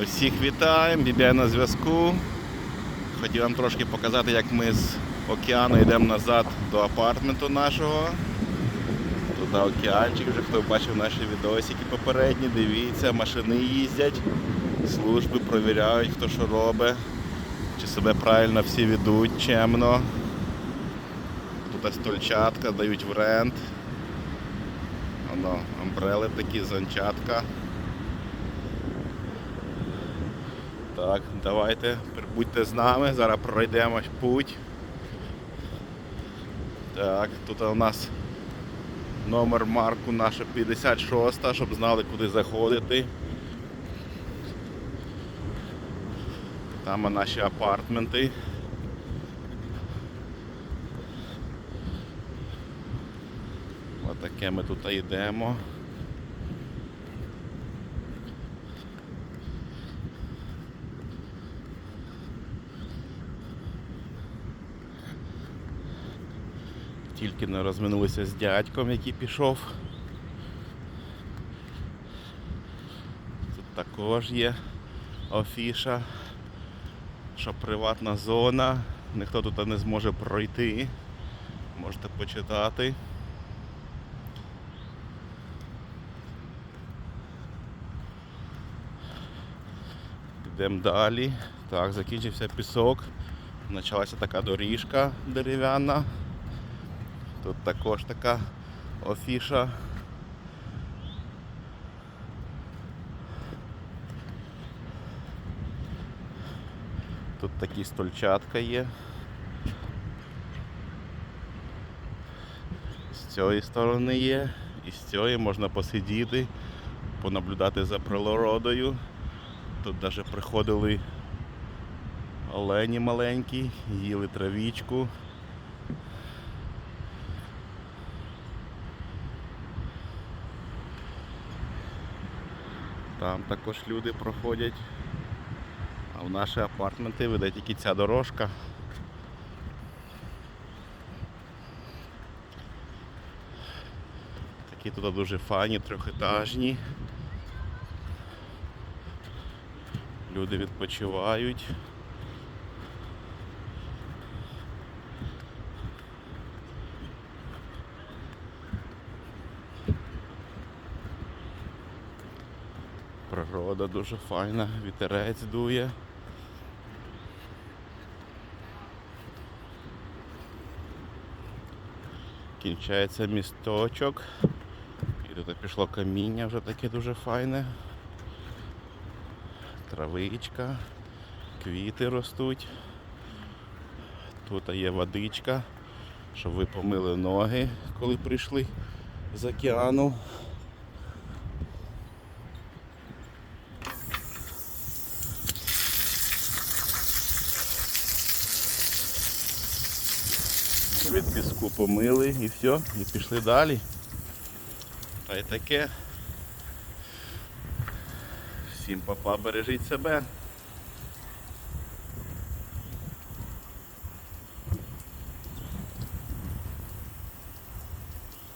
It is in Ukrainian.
Всіх вітаємо, Бібя на зв'язку. Хотів вам трошки показати, як ми з океану йдемо назад до апартменту нашого. Туди океанчик, вже хто бачив наші відосики попередні, дивіться, машини їздять, служби провіряють, хто що робить, чи себе правильно всі ведуть, чемно. Тут стольчатка дають в рент. Воно, амбрели такі, зончатка. Так, давайте, будьте з нами, зараз пройдемо путь. Так, тут у нас номер марку наша 56, щоб знали, куди заходити. Там наші апартменти. Отаке ми тут йдемо. Тільки не розминулися з дядьком, який пішов. Тут також є афіша, що приватна зона, ніхто тут не зможе пройти. Можете почитати. Йдемо далі. Так, закінчився пісок. Почалася така доріжка дерев'яна. Тут також така афіша. Тут такі стольчатка є. З цієї сторони є, і з цієї можна посидіти, понаблюдати за природою. Тут навіть приходили олені маленькі, їли травічку. Там також люди проходять. А в наші апартменти веде тільки ця дорожка. Такі тут дуже файні, трьохетажні. Люди відпочивають. Природа дуже файна, вітерець дує. Кінчається місточок. І тут пішло каміння вже таке дуже файне. Травичка, квіти ростуть. Тут є водичка, щоб ви помили ноги, коли прийшли з океану. Від піску помили і все, і пішли далі. Та й таке. Всім папа, бережіть себе.